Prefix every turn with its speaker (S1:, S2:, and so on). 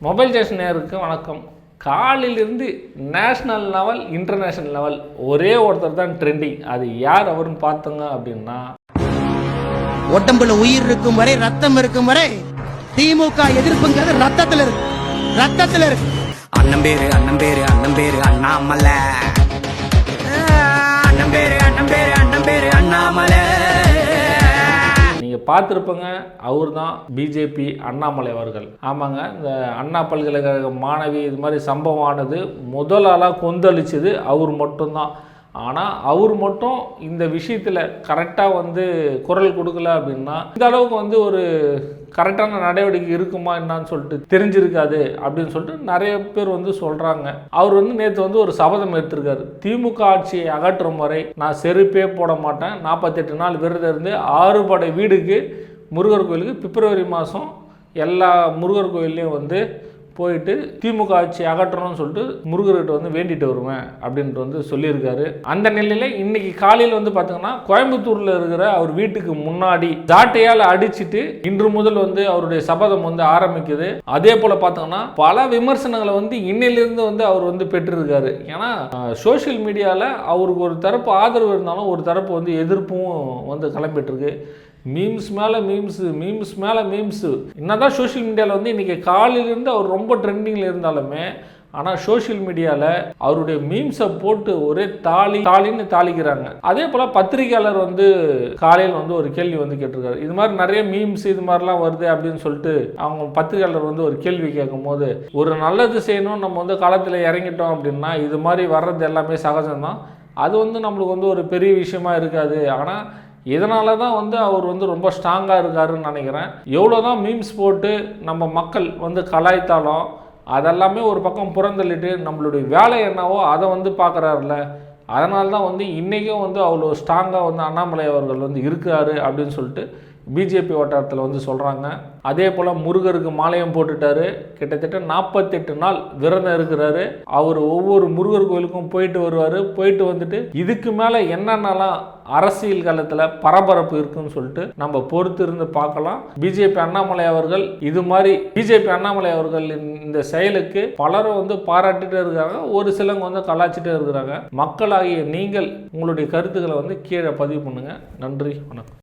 S1: Mobile station நேருக்கு வணக்கம். காலையிலிருந்து நேஷ்னல் லெவல் இன்டர்நேஷ்னல் லெவல் ஒரே ஒருத்தர் தான் ட்ரெண்டிங். அது யார் அவருன்னு பார்த்தோங்க அப்படின்னா
S2: உடம்புல உயிர் இருக்கும் வரை ரத்தம் இருக்கும் வரை திமுக எதிர்ப்புங்கிறது ரத்தத்துல இருக்கு ரத்தத்துல இருக்கு
S3: அண்ணன் பேரு அண்ணன் பேரு அண்ணன் பேரு அண்ணாமலை.
S1: பார்த்துருப்பங்க. அவர் தான் பிஜேபி அண்ணாமலை அவர்கள். ஆமாங்க இந்த அண்ணா பல்கலைக்கழக மாணவி இது மாதிரி சம்பவம் ஆனது முதல் ஆளாக கொந்தளிச்சது அவர் மட்டும்தான். ஆனால் அவர் மட்டும் இந்த விஷயத்தில் கரெக்டாக வந்து குரல் கொடுக்கல அப்படின்னா இந்த அளவுக்கு வந்து ஒரு கரெக்டான நடவடிக்கை இருக்குமா என்னான்னு சொல்லிட்டு தெரிஞ்சிருக்காது அப்படின்னு சொல்லிட்டு நிறைய பேர் வந்து சொல்கிறாங்க அவர் வந்து நேற்று வந்து ஒரு சபதம் எடுத்திருக்காரு. திமுக ஆட்சியை அகற்றும் வரை நான் செருப்பே போட மாட்டேன். நாற்பத்தெட்டு நாள் விரதம் இருந்து ஆறுபடை வீடுக்கு முருகர் கோயிலுக்கு பிப்ரவரி மாதம் எல்லா முருகர் கோயில்லையும் வந்து போயிட்டு திமுக ஆட்சி அகற்றணும்னு சொல்லிட்டு முருகர்கிட்ட வந்து வேண்டிட்டு வருவேன் அப்படின்ட்டு வந்து சொல்லியிருக்காரு. அந்த நிலையில் இன்னைக்கு காலையில் வந்து பார்த்தீங்கன்னா கோயம்புத்தூரில் இருக்கிற அவர் வீட்டுக்கு முன்னாடி ஜாட்டையால் அடிச்சிட்டு இன்று முதல் வந்து அவருடைய சபதம் வந்து ஆரம்பிக்குது. அதே போல் பார்த்தோம்னா பல விமர்சனங்களை வந்து இன்னையிலிருந்து வந்து அவர் வந்து பெற்றிருக்காரு. ஏன்னா சோஷியல் மீடியாவில் அவருக்கு ஒரு தரப்பு ஆதரவு இருந்தாலும் ஒரு தரப்பு வந்து எதிர்ப்பும் வந்து கிளம்பிட்டு இருக்கு. மீம்ஸ் மேலே மீம்ஸு மீம்ஸ் மேலே மீம்ஸ் என்னதான் சோஷியல் மீடியாவில் வந்து இன்றைக்கி காலையிலேருந்து அவர் ரொம்ப ட்ரெண்டிங்கில் இருந்தாலுமே ஆனால் சோஷியல் மீடியாவில் அவருடைய மீம்ஸை போட்டு ஒரே தாலி தாலின்னு தாளிக்கிறாங்க. அதே போல் பத்திரிகையாளர் வந்து காலையில் வந்து ஒரு கேள்வி வந்து கேட்டிருக்காரு. இது மாதிரி நிறைய மீம்ஸ் இது மாதிரிலாம் வருது அப்படின்னு சொல்லிட்டு அவங்க பத்திரிகையாளர் வந்து ஒரு கேள்வி கேட்கும்போது ஒரு நல்லது செய்யணும் நம்ம வந்து காலத்தில் இறங்கிட்டோம் அப்படின்னா இது மாதிரி வர்றது எல்லாமே சகஜம்தான். அது வந்து நம்மளுக்கு வந்து ஒரு பெரிய விஷயமா இருக்காது. ஆனால் இதனால தான் வந்து அவர் வந்து ரொம்ப ஸ்ட்ராங்காக இருக்காருன்னு நினைக்கிறேன். எவ்வளோ தான் மீம்ஸ் போட்டு நம்ம மக்கள் வந்து கலாய்த்தாலும் அதெல்லாமே ஒரு பக்கம் புறந்தள்ளிட்டு நம்மளுடைய வேலை என்னவோ அதை வந்து பார்க்குறாருல அதனால தான் வந்து இன்றைக்கும் வந்து அவ்வளோ ஸ்ட்ராங்காக வந்து அண்ணாமலை அவர்கள் வந்து இருக்கார் அப்படின்னு சொல்லிட்டு பிஜேபி வட்டாரத்தில் வந்து சொல்கிறாங்க அதே போல் முருகருக்கு மாலையம் போட்டுட்டாரு. கிட்டத்தட்ட நாற்பத்தெட்டு நாள் விரதம் இருக்கிறாரு. அவர் ஒவ்வொரு முருகர் கோயிலுக்கும் போயிட்டு வருவார். போயிட்டு வந்துட்டு இதுக்கு மேலே என்னென்னலாம் அரசியல் காலத்தில் பரபரப்பு இருக்குன்னு சொல்லிட்டு நம்ம பொறுத்து இருந்து பார்க்கலாம். பிஜேபி அண்ணாமலை அவர்கள் இது மாதிரி பிஜேபி அண்ணாமலை அவர்கள் இந்த செயலுக்கு பலரும் வந்து பாராட்டிட்டு இருக்காங்க ஒரு சிலவங்க வந்து கலாச்சிட்டே இருக்கிறாங்க. மக்களாகிய நீங்கள் உங்களுடைய கருத்துக்களை வந்து கீழே பதிவு பண்ணுங்கள் நன்றி வணக்கம்.